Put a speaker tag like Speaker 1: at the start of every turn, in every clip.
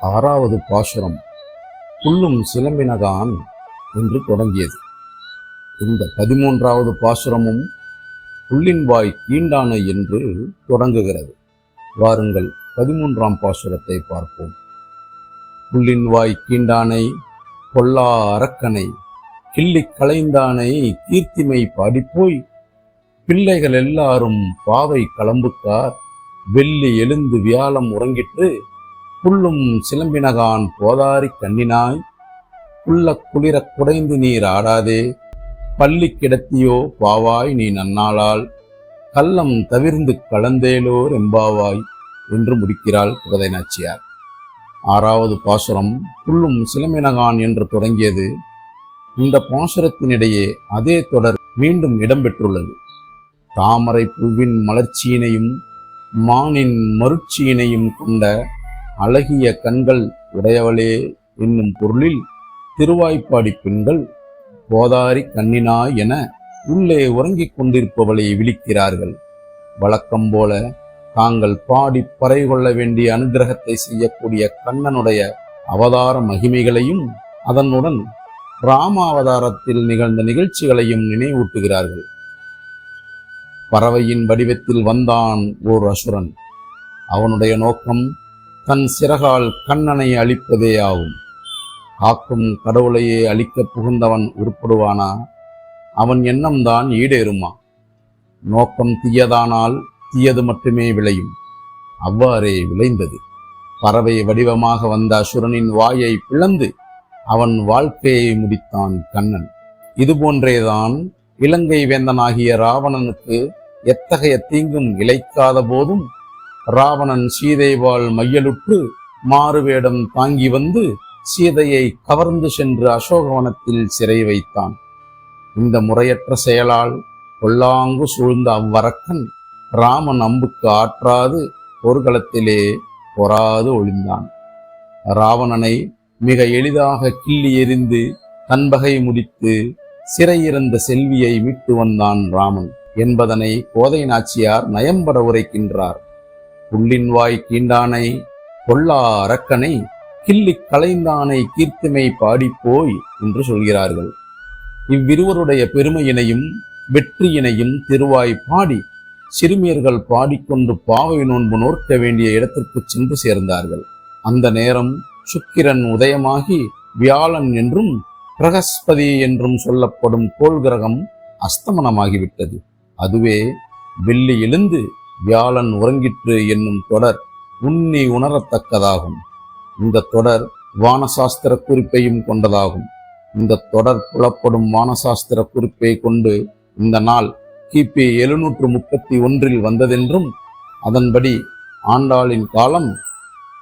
Speaker 1: ஆறாவது பாசுரம். புல்லும் சிலம்பினதான் என்று தொடங்கியது. இந்த பதிமூன்றாவது பாசுரமும் புல்லின் வாய் கீண்டானை என்று தொடங்குகிறது. வாருங்கள் பதிமூன்றாம் பாசுரத்தை பார்ப்போம். புல்லின் வாய் கீண்டானை கொல்லா அரக்கனை கிள்ளி களைந்தானை கீர்த்திமை பாடிப்போய் பிள்ளைகள் எல்லாரும் பாவை களம்புக்கார் வெள்ளி எழுந்து வியாழம் உறங்கிற்று புல்லும் சிலம்பினகான் போதாரி கண்ணினாய். புல்ல குளிரக் குடைந்து நீர் ஆடாதே. பள்ளி கிடத்தியோ பாவாய் நீ நன்னாளால். கள்ளம் தவிர்ந்து கலந்தேலோர் எம்பாவாய் என்று முடிக்கிறாள் குகதை நாச்சியார். ஆறாவது பாசுரம் புல்லும் சிலம்பினகான் என்று தொடங்கியது. இந்த பாசுரத்தினிடையே அதே தொடர் மீண்டும் இடம்பெற்றுள்ளது. தாமரை பூவின் மலர்ச்சியினையும் மானின் மருட்சியினையும் கொண்ட அழகிய கண்கள் உடையவளே என்னும் பொருளில் திருவாய்ப்பாடி பெண்கள் போதாரி கண்ணினாய் என உள்ளே உறங்கிக் கொண்டிருப்பவளை விழிக்கிறார்கள். வழக்கம் போல தாங்கள் பாடி பறை கொள்ள வேண்டிய அனுகிரகத்தை செய்யக்கூடிய கண்ணனுடைய அவதார மகிமைகளையும் அதனுடன் ராம அவதாரத்தில் நிகழ்ந்த நிகழ்ச்சிகளையும் நினைவூட்டுகிறார்கள். பறவையின் வடிவத்தில் வந்தான் ஓர் அசுரன். அவனுடைய நோக்கம் தன் சிறகால் கண்ணனை அழிப்பதே ஆகும். காக்கும் கடவுளையே அழிக்கப் புகுந்தவன் உருப்படுவானா? அவன் எண்ணம்தான் ஈடேறுமா? நோக்கம் தீயதானால் தீயது மட்டுமே விளையும். அவ்வாறே விளைந்தது. பறவை வடிவமாக வந்த அசுரனின் வாயை பிளந்து அவன் வாழ்க்கையை முடித்தான் கண்ணன். இதுபோன்றேதான் இலங்கை வேந்தனாகிய ராவணனுக்கு எத்தகைய தீங்கும் இழைக்காத போதும் ராவணன் சீதைவாள் மையலுற்று மாறுவேடம் தாங்கி வந்து சீதையை கவர்ந்து சென்று அசோகவனத்தில் சிறை வைத்தான். இந்த முறையற்ற செயலால் கொல்லாங்கு சூழ்ந்த அவ்வரக்கன் ராமன் அம்புக்கு ஆற்றாது போர்க்களத்திலே பொறாது ஒளிந்தான். ராவணனை மிக எளிதாக கிள்ளி எறிந்து தன்பகை முடித்து சிறையிருந்த செல்வியை மீட்டு வந்தான் ராமன் என்பதனை கோதை நாச்சியார் நயம்பட உரைக்கின்றார். புள்ளின் வாய் கீண்டானை கொல்லா அரக்கனை கிள்ளிக் களைந்தானை கீர்த்திமை பாடிப்போய் என்று சொல்கிறார்கள். இவ்விருவருடைய பெருமையினையும் வெற்றியினையும் திருவாய் பாடி சிறுமியர்கள் பாடிக்கொண்டு பாவை நோன்பு நோர்க்க வேண்டிய இடத்திற்கு சென்று சேர்ந்தார்கள். அந்த நேரம் சுக்கிரன் உதயமாகி வியாழன் என்றும் பிரகஸ்பதி என்றும் சொல்லப்படும் கோள் கிரகம் அஸ்தமனமாகிவிட்டது. அதுவே வெள்ளி எழுந்து வியாழன் உறங்கிற்று என்னும் தொடர் உண்ணி உணரத்தக்கதாகும். இந்த தொடர் வானசாஸ்திர குறிப்பையும் கொண்டதாகும். இந்த தொடர் புலப்படும் வானசாஸ்திர குறிப்பை கொண்டு இந்த நாள் கிபி எழுநூற்று முப்பத்தி ஒன்றில் வந்ததென்றும் அதன்படி ஆண்டாளின் காலம்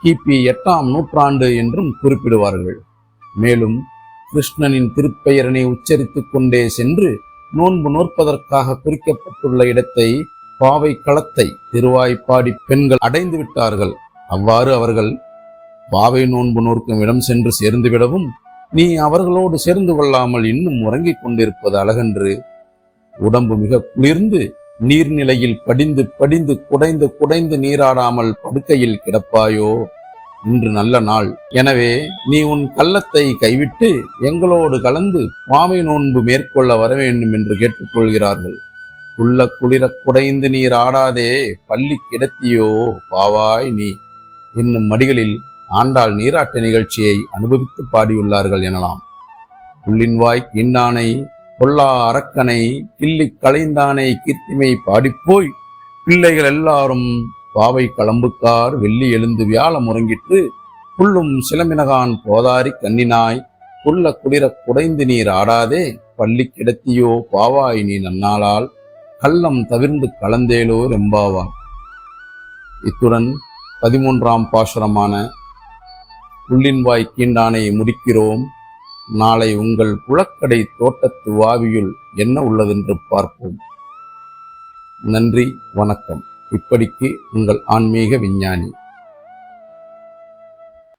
Speaker 1: கிபி எட்டாம் நூற்றாண்டு என்றும் குறிப்பிடுவார்கள். மேலும் கிருஷ்ணனின் திருப்பெயரனை உச்சரித்துக் கொண்டே சென்று நோன்பு நோற்பதற்காக குறிக்கப்பட்டுள்ள இடத்தை பாவை களத்தை திருவாய்ப்பாடி பெண்கள் அடைந்து விட்டார்கள். அவ்வாறு அவர்கள் பாவை நோன்பு நோக்கும் இடம் சென்று சேர்ந்துவிடவும் நீ அவர்களோடு சேர்ந்து கொள்ளாமல் இன்னும் உறங்கிக் கொண்டிருப்பது அழகன்று. உடம்பு மிக குளிர்ந்து நீர்நிலையில் படிந்து படிந்து குடைந்து குடைந்து நீராடாமல் படுக்கையில் கிடப்பாயோ? இன்று நல்ல நாள். எனவே நீ உன் கள்ளத்தை கைவிட்டு எங்களோடு கலந்து பாவை நோன்பு மேற்கொள்ள வர வேண்டும் என்று கேட்டுக்கொள்கிறார்கள். உள்ள குளிரக் குடைந்து நீர் ஆடாதே பள்ளி கிடத்தியோ பாவாய் நீ. என்னும் மடிகளில் ஆண்டாள் நீராட்ட நிகழ்ச்சியை அனுபவித்து பாடியுள்ளார்கள் எனலாம். உள்ளின்வாய் கிண்டானை பொல்லா அரக்கனை கிள்ளி களைந்தானை கீர்த்திமை பாடிப்போய் பிள்ளைகள் எல்லாரும் பாவை களம்புக்கார் வெள்ளி எழுந்து வியாழம் முறங்கிட்டு புல்லும் சிலமினகான் போதாரி கண்ணினாய் புல்ல குளிரக் குடைந்து நீர் ஆடாதே பள்ளி கிடத்தியோ பாவாய் நீ நன்னாளால் கள்ளம் தவிர்ந்து கலந்தேலோ ரெம்பாவா? இத்துடன் பதிமூன்றாம் பாசுரமான உள்ளின்வாய் கீண்டானை முடிக்கிறோம். நாளை உங்கள் புழக்கடை தோட்டத்து வாவியுள் என்ன உள்ளதென்று பார்ப்போம். நன்றி வணக்கம். இப்படிக்கு உங்கள் ஆன்மீக விஞ்ஞானி.